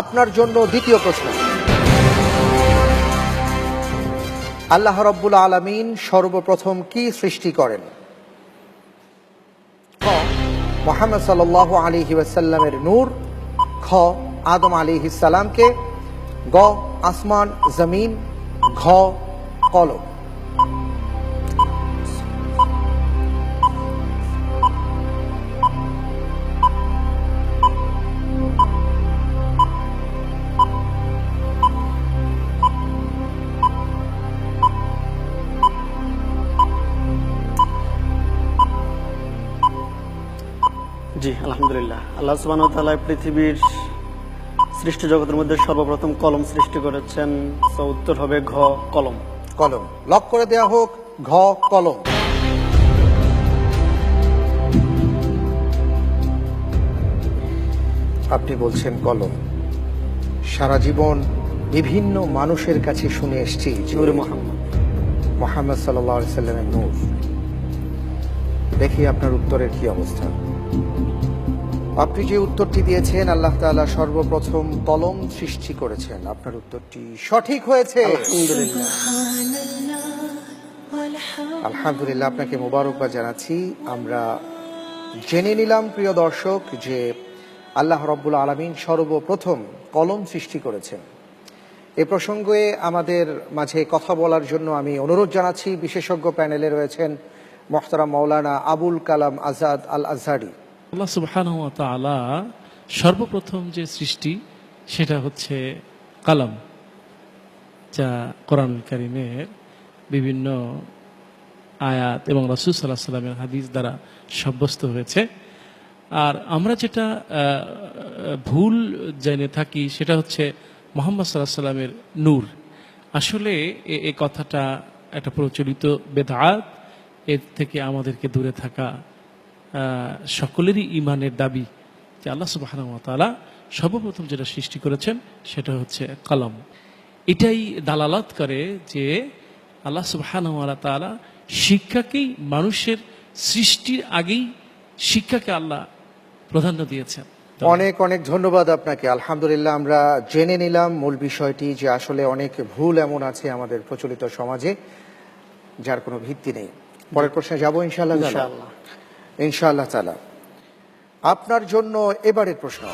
আপনার জন্য দ্বিতীয় প্রশ্ন। আল্লাহ রব্বুল আলমিন সর্বপ্রথম কি সৃষ্টি করেন? খ, মোহাম্মদ সাল আলী ওয়াসাল্লামের নূর। খ, আদম আলী সালামকে। গ, আসমান, জমিন। ঘ, কলম। জি আলহামদুলিল্লাহ। আল্লাহ সুবাহ পৃথিবীর সৃষ্টি জগতের মধ্যে সর্বপ্রথম কলম সৃষ্টি করেছেন। তো উত্তর হবে ঘ কলম। কলম। লক করে দেয়া হোক ঘ কলম। আপনি বলছেন কলম। সারা জীবন বিভিন্ন মানুষের কাছে শুনে এসছি নূরে মোহাম্মদ। মোহাম্মদ সাল্লাহ সাল্লামের নূর। দেখি আপনার উত্তরের কি অবস্থা। আপনি যে উত্তরটি দিয়েছেন আল্লাহ তাআলা সর্বপ্রথম কলম সৃষ্টি করেছেন। আপনার উত্তরটি সঠিক হয়েছে। আলহামদুলিল্লাহ। আলহামদুলিল্লাহ আপনাকে মোবারকবাদ জানাচ্ছি। আমরা জেনে নিলাম প্রিয় দর্শক যে আল্লাহ রব্বুল আলমিন সর্বপ্রথম কলম সৃষ্টি করেছেন। এ প্রসঙ্গে আমাদের মাঝে কথা বলার জন্য আমি অনুরোধ জানাচ্ছি। বিশেষজ্ঞ প্যানেলে রয়েছেন মোহতারাম মৌলানা আবুল কালাম আজাদ আল আজহারি আল্লাহ সুবহানাহু ওয়া সর্বপ্রথম যে সৃষ্টি, সেটা হচ্ছে কালাম, যা কোরআন কারিমের বিভিন্ন আয়াত এবং রাসূল সাল্লাহ সাল্লামের হাদিস দ্বারা সাব্যস্ত হয়েছে। আর আমরা যেটা ভুল জেনে থাকি, সেটা হচ্ছে মোহাম্মদ সাল্লাহ সাল্লামের নূর। আসলে এ কথাটা একটা প্রচলিত বেদাত এর থেকে আমাদেরকে দূরে থাকা সকলেরই ইমানের দাবি যে আল্লাহ সুবাহানা সর্বপ্রথম যেটা সৃষ্টি করেছেন সেটা হচ্ছে কলম। এটাই দালালত করে যে আল্লাহ সুবাহানা তালা শিক্ষাকেই মানুষের সৃষ্টির আগেই শিক্ষাকে আল্লাহ প্রাধান্য দিয়েছেন। অনেক অনেক ধন্যবাদ আপনাকে। আলহামদুলিল্লাহ আমরা জেনে নিলাম মূল বিষয়টি যে আসলে অনেক ভুল এমন আছে আমাদের প্রচলিত সমাজে, যার কোনো ভিত্তি নেই। পরের প্রশ্নে যাব ইনশাল্লাহ ইনশাল্লাহ ইনশাআল্লাহ। ইনশাআল্লাহ তালা আপনার জন্য এবারের প্রশ্ন।